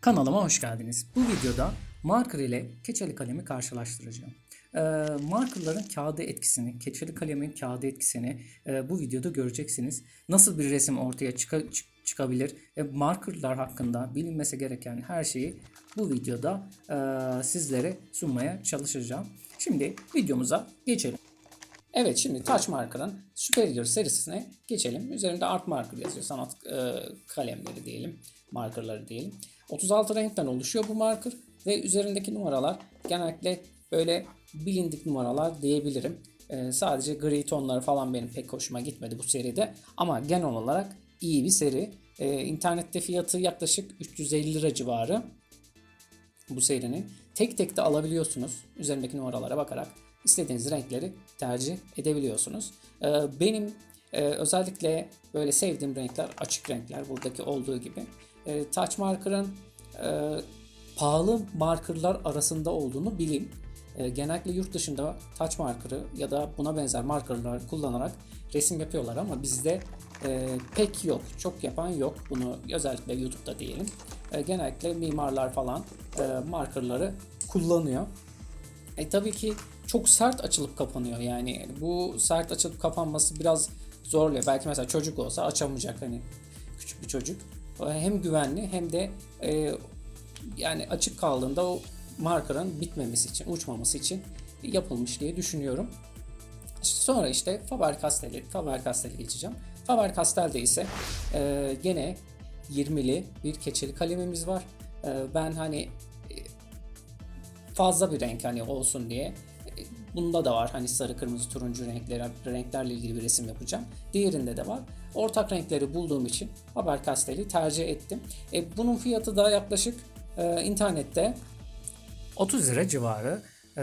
Kanalıma hoş geldiniz. Bu videoda marker ile keçeli kalemi karşılaştıracağım. Ee, markerların kağıda etkisini, keçeli kalemin kağıda etkisini e, bu videoda göreceksiniz. Nasıl bir resim ortaya çık- çıkabilir ve markerlar hakkında bilinmesi gereken her şeyi bu videoda e, sizlere sunmaya çalışacağım. Şimdi videomuza geçelim. Evet şimdi Touch Marker'ın Superior serisine geçelim. Üzerinde Art Marker yazıyor. Sanat e, kalemleri diyelim. Markerları diyelim. 36 renkten oluşuyor bu marker. Ve üzerindeki numaralar genellikle böyle bilindik numaralar diyebilirim. E, sadece gri tonları falan benim pek hoşuma gitmedi bu seride. Ama genel olarak iyi bir seri. E, internette fiyatı yaklaşık 350 lira civarı bu serinin. Tek tek de alabiliyorsunuz. Üzerindeki numaralara bakarak istediğiniz renkleri tercih edebiliyorsunuz. Ee, benim e, özellikle böyle sevdiğim renkler açık renkler buradaki olduğu gibi. Ee, Touch Marker'ın e, pahalı markerlar arasında olduğunu. Ee, genellikle yurt dışında touch marker'ı ya da buna benzer markerlar kullanarak resim yapıyorlar ama bizde e, pek yok. Çok yapan yok. Bunu özellikle YouTube'da diyelim. E, genellikle mimarlar falan e, markerları kullanıyor. E tabii ki çok sert açılıp kapanıyor yani bu sert açılıp kapanması biraz zorluyor. Belki mesela çocuk olsa açamayacak hani küçük bir çocuk. Hem güvenli hem de e, yani açık kaldığında o markerın bitmemesi için, uçmaması için yapılmış diye düşünüyorum. Sonra işte Faber-Castell'i Faber-Castell'e geçeceğim. Faber-Castell'de ise e, gene 20'li bir keçeli kalemimiz var. E, ben hani e, fazla bir renk hani olsun diye bunda da var hani sarı kırmızı turuncu renkler renklerle ilgili bir resim yapacağım. Diğerinde de var. Ortak renkleri bulduğum için Faber-Castell'i tercih ettim. E, bunun fiyatı da yaklaşık e, internette 30 lira civarı e,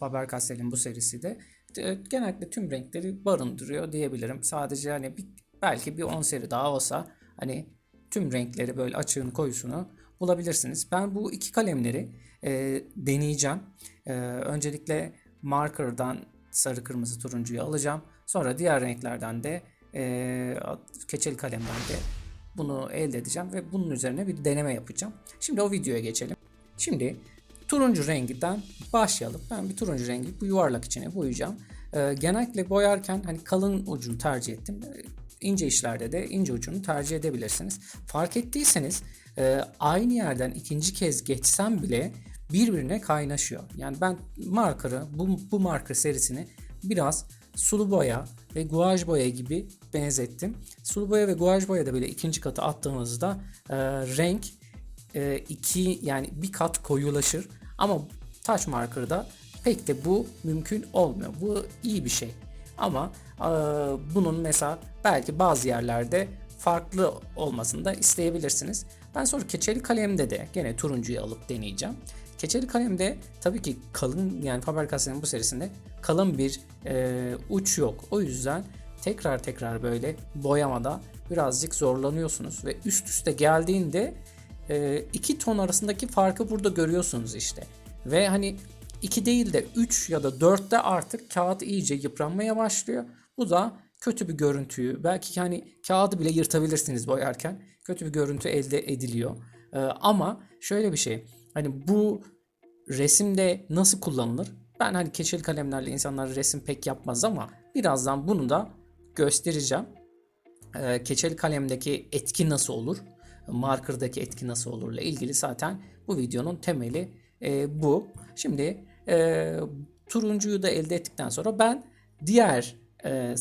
Faber-Castell'in bu serisi de e, genellikle tüm renkleri barındırıyor diyebilirim. Sadece hani bir, belki bir 10 seri daha olsa hani tüm renkleri böyle açığını koyusunu bulabilirsiniz. Ben bu iki kalemleri e, deneyeceğim. E, öncelikle marker'dan sarı kırmızı turuncuyu alacağım. Sonra diğer renklerden de e, keçeli kalemden de bunu elde edeceğim ve bunun üzerine bir deneme yapacağım. Şimdi o videoya geçelim. Şimdi turuncu renginden başlayalım. Ben bir turuncu rengi bu yuvarlak içine boyayacağım. Ee, genellikle boyarken hani kalın ucunu tercih ettim. Ee, İnce işlerde de ince ucunu tercih edebilirsiniz. Fark ettiyseniz e, aynı yerden ikinci kez geçsem bile birbirine kaynaşıyor. Yani ben marker'ı bu, bu marker serisini biraz sulu boya ve guaj boya gibi benzettim. Sulu boya ve guaj boya da böyle ikinci katı attığımızda e, renk e, iki yani bir kat koyulaşır. Ama touch marker'da pek de bu mümkün olmuyor. Bu iyi bir şey. Ama e, bunun mesela belki bazı yerlerde farklı olmasını da isteyebilirsiniz. Ben sonra keçeli kalemde de gene turuncuyu alıp deneyeceğim. Keçeli kalemde tabii ki kalın yani Faber-Castell'in bu serisinde kalın bir e, uç yok. O yüzden tekrar tekrar böyle boyamada birazcık zorlanıyorsunuz ve üst üste geldiğinde e, iki ton arasındaki farkı burada görüyorsunuz işte. Ve hani 2 değil de 3 ya da 4'te artık kağıt iyice yıpranmaya başlıyor. Bu da kötü bir görüntüyü belki hani kağıdı bile yırtabilirsiniz boyarken kötü bir görüntü elde ediliyor. Ee, ama şöyle bir şey hani bu resimde nasıl kullanılır? Ben hani keçeli kalemlerle insanlar resim pek yapmaz ama birazdan bunu da göstereceğim. Ee, keçeli kalemdeki etki nasıl olur? Marker'daki etki nasıl olurla ilgili zaten bu videonun temeli e, bu. Şimdi e, turuncuyu da elde ettikten sonra ben diğer e,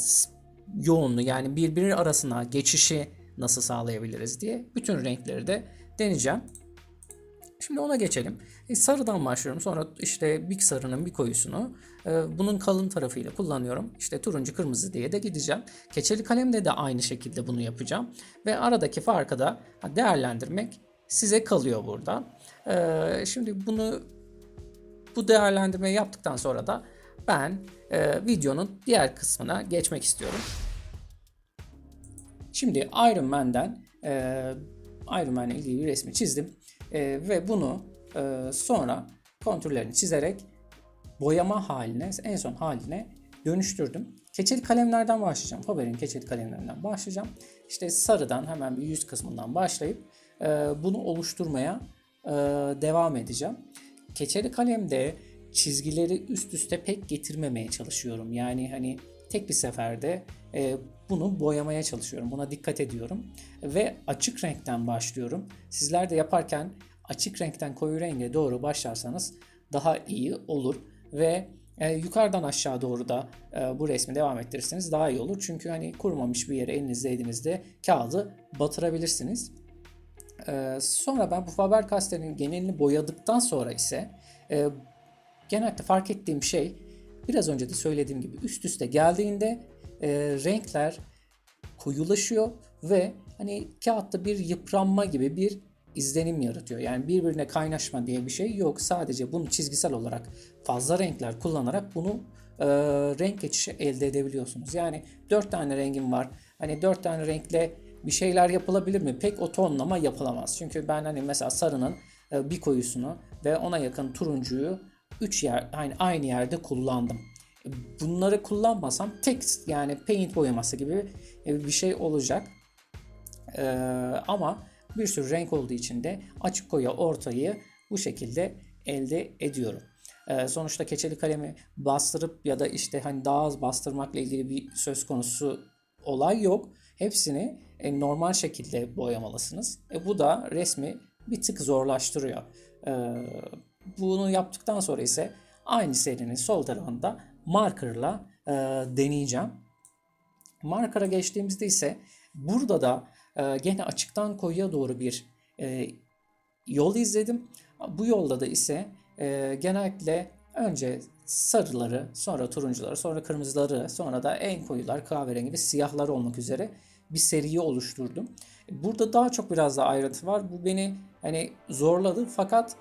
yoğunluğu yani birbiri arasına geçişi nasıl sağlayabiliriz diye bütün renkleri de deneyeceğim. Şimdi ona geçelim. E, sarıdan başlıyorum. Sonra işte bir sarının bir koyusunu e, bunun kalın tarafıyla kullanıyorum. İşte turuncu kırmızı diye de gideceğim. Keçeli kalemde de aynı şekilde bunu yapacağım. Ve aradaki farkı da değerlendirmek size kalıyor burada. E, şimdi bunu bu değerlendirmeyi yaptıktan sonra da ben e, videonun diğer kısmına geçmek istiyorum. Şimdi Iron Man'den e, Iron Man'le ilgili bir resmi çizdim E, ve bunu e, sonra kontürlerini çizerek boyama haline, en son haline dönüştürdüm. Keçeli kalemlerden başlayacağım. Faber'in keçeli kalemlerinden başlayacağım. İşte sarıdan hemen bir yüz kısmından başlayıp e, bunu oluşturmaya e, devam edeceğim. Keçeli kalemde çizgileri üst üste pek getirmemeye çalışıyorum. Yani hani tek bir seferde e, bunu boyamaya çalışıyorum. Buna dikkat ediyorum. Ve açık renkten başlıyorum. Sizler de yaparken açık renkten koyu renge doğru başlarsanız daha iyi olur. Ve e, yukarıdan aşağı doğru da e, bu resmi devam ettirirseniz daha iyi olur. Çünkü hani kurumamış bir yere elinizle elinizde kağıdı batırabilirsiniz. E, sonra ben bu Faber-Castell'in genelini boyadıktan sonra ise e, genellikle fark ettiğim şey biraz önce de söylediğim gibi üst üste geldiğinde e, renkler koyulaşıyor ve hani kağıtta bir yıpranma gibi bir izlenim yaratıyor. Yani birbirine kaynaşma diye bir şey yok. Sadece bunu çizgisel olarak fazla renkler kullanarak bunu e, renk geçişi elde edebiliyorsunuz. Yani dört tane rengim var. Hani dört tane renkle bir şeyler yapılabilir mi? Pek o tonlama yapılamaz. Çünkü ben hani mesela sarının e, bir koyusunu ve ona yakın turuncuyu üç yer aynı aynı yerde kullandım. Bunları kullanmasam tek yani paint boyaması gibi bir şey olacak. Ee, ama bir sürü renk olduğu için de açık koyu ortayı bu şekilde elde ediyorum. Ee, sonuçta keçeli kalemi bastırıp ya da işte hani daha az bastırmakla ilgili bir söz konusu olay yok. Hepsini e, normal şekilde boyamalısınız. E, bu da resmi bir tık zorlaştırıyor. Ee, bunu yaptıktan sonra ise aynı serinin sol tarafında markerla e, deneyeceğim. Marker'a geçtiğimizde ise burada da e, gene açıktan koyuya doğru bir e, yol izledim. Bu yolda da ise e, genellikle önce sarıları, sonra turuncuları, sonra kırmızıları, sonra da en koyular kahverengi ve siyahlar olmak üzere bir seriyi oluşturdum. Burada daha çok biraz daha ayrıntı var. Bu beni hani zorladı fakat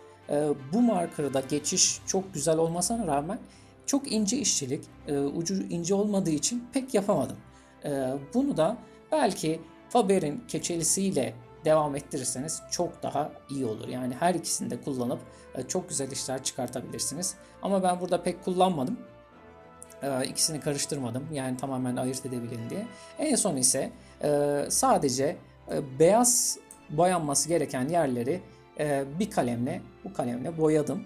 bu markerda geçiş çok güzel olmasına rağmen çok ince işçilik, e, ucu ince olmadığı için pek yapamadım. E, bunu da belki Faber'in keçelisiyle devam ettirirseniz çok daha iyi olur. Yani her ikisini de kullanıp e, çok güzel işler çıkartabilirsiniz. Ama ben burada pek kullanmadım. E, ikisini karıştırmadım. Yani tamamen ayırt edebilin diye. En son ise e, sadece beyaz boyanması gereken yerleri e, bir kalemle bu kalemle boyadım.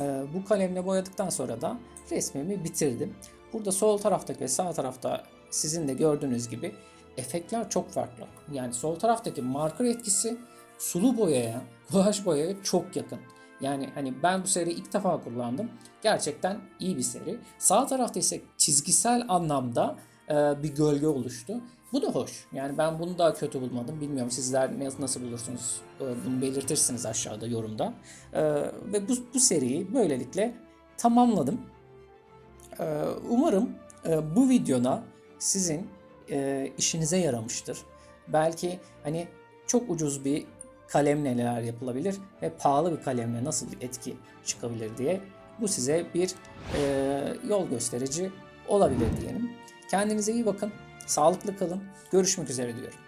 E, bu kalemle boyadıktan sonra da resmimi bitirdim. Burada sol taraftaki ve sağ tarafta sizin de gördüğünüz gibi efektler çok farklı. Yani sol taraftaki marker etkisi sulu boyaya, guaj boyaya çok yakın. Yani hani ben bu seriyi ilk defa kullandım. Gerçekten iyi bir seri. Sağ tarafta ise çizgisel anlamda e, bir gölge oluştu. Bu da hoş. Yani ben bunu daha kötü bulmadım. Bilmiyorum sizler nasıl bulursunuz. E, bunu belirtirsiniz aşağıda yorumda. E, ve bu, bu seriyi böylelikle tamamladım. Umarım bu videoda sizin işinize yaramıştır. Belki hani çok ucuz bir kalemle neler yapılabilir ve pahalı bir kalemle nasıl bir etki çıkabilir diye bu size bir yol gösterici olabilir diyelim. Kendinize iyi bakın, sağlıklı kalın, görüşmek üzere diyorum.